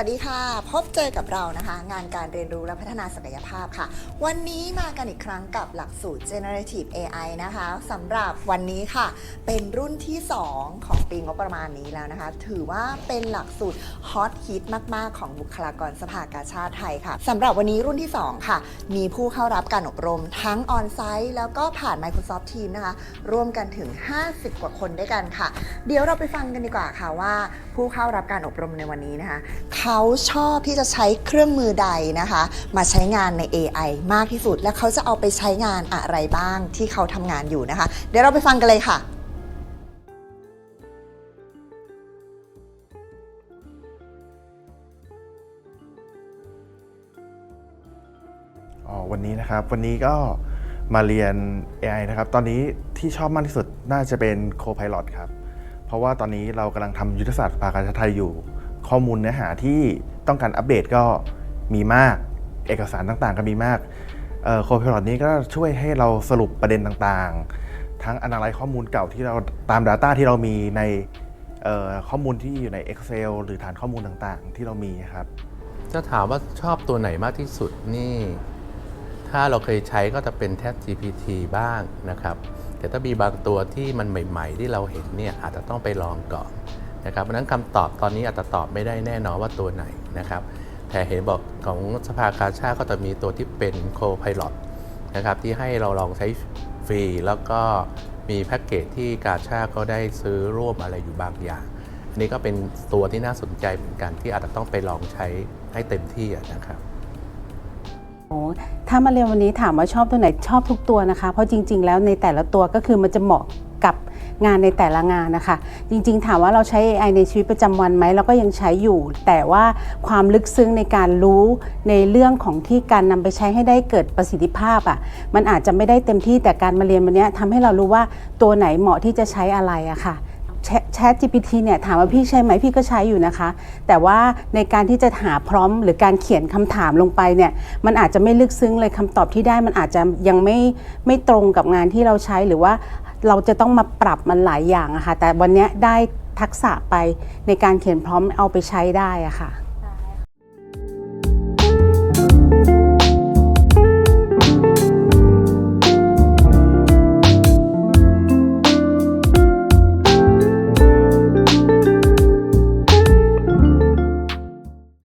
วัสดีค่ะ พบเจอกับเรานะคะ งานการเรียนรู้และพัฒนาศักยภาพค่ะ วันนี้มากันอีกครั้งกับหลักสูตร generative AI นะคะสำหรับวันนี้ค่ะ เป็นรุ่นที่ 2 ของปีงบประมาณนี้แล้วนะคะ ถือว่าเป็นหลักสูตรฮอตฮิตมาก ๆ ของบุคลากรสภากาชาติไทยค่ะสำหรับวันนี้รุ่นที่ 2 ค่ะ มีผู้เข้ารับการอบรมทั้งออนไซต์แล้วก็ผ่าน Microsoft Teams นะคะร่วมกันถึง 50 กว่าคนด้วยกันค่ะ เดี๋ยวเราไปฟังกันดีกว่าค่ะว่า ผู้เข้ารับการอบรมในวันนี้นะคะเขาชอบที่จะใช้เครื่องมือใดนะคะ มาใช้งานใน AI มากที่สุด และเขาจะเอาไปใช้งานอะไรบ้างที่เขาทำงานอยู่นะคะ เดี๋ยวเราไปฟังกันเลยค่ะ อ๋อวันนี้นะครับวันนี้ก็มาเรียน AI นะครับ ตอนนี้ที่ชอบมากที่สุดน่าจะเป็น Copilot ครับ เพราะว่าตอนนี้เรากำลังทำยุทธศาสตร์ภาคการไทยอยู่ ข้อมูลเนื้อหาที่ต้องการอัปเดตก็มีมาก เอกสารต่างๆ ก็มีมากโค Copilot นี้ก็ช่วยให้เราสรุปประเด็นต่างๆ ทั้ง analyze ข้อมูลเก่าที่เราตาม Data ที่เรามีในข้อมูลที่อยู่ใน Excel หรือฐานข้อมูลต่างๆ ที่เรามีครับ จะถามว่าชอบตัวไหนมากที่สุดนี่ ถ้าเราเคยใช้ก็จะเป็น Chat GPT บ้างนะครับ แต่ถ้ามีบางตัวที่มันใหม่ ๆ ที่เราเห็นเนี่ยอาจจะต้องไปลองก่อน นะครับเพราะนั้นคำตอบตอนนี้อาจจะตอบไม่ได้แน่นอนว่าตัวไหนนะครับ แต่เห็นบอกของสภากาชาติก็จะมีตัวที่เป็น Co-Pilot นะครับที่ให้เราลองใช้ฟรี แล้วก็มีแพ็กเกจที่กาชาติก็ได้ซื้อร่วมอะไรอยู่บางอย่าง อันนี้ก็เป็นตัวที่น่าสนใจเหมือนกันที่อาจจะต้องไปลองใช้ให้เต็มที่นะครับโอ้ถ้ามาเรียนวันนี้ถามว่าชอบตัวไหนชอบทุกตัวนะคะ เพราะจริง ๆ แล้วในแต่ละตัวก็คือมันจะเหมาะกับ งานในแต่ละงานนะคะ จริงๆ ถามว่าเราใช้ AI ในชีวิตประจำวันไหมเราก็ยังใช้อยู่ แต่ว่าความลึกซึ้งในการรู้ในเรื่องของที่การนำไปใช้ให้ได้เกิดประสิทธิภาพอะ่ะมันอาจจะไม่ได้เต็มที่แต่การมาเรียนวันนี้ทำให้เรารู้ว่าตัวไหนเหมาะที่จะใช้อะไรอะค่ะแชท GPT เนี่ยถามว่าพี่ใช้ไหมพี่ก็ใช้อยู่นะคะ แต่ว่าในการที่จะหาพร้อมหรือการเขียนคำถามลงไปเนี่ยมันอาจจะไม่ลึกซึ้งเลยคำตอบที่ได้มันอาจจะยังไม่ไม่ตรงกับงานที่เราใช้หรือว่า เราจะต้องมาปรับมันหลายอย่างอะค่ะ แต่วันนี้ได้ทักษะไปในการเขียนพร้อมเอาไปใช้ได้อะค่ะ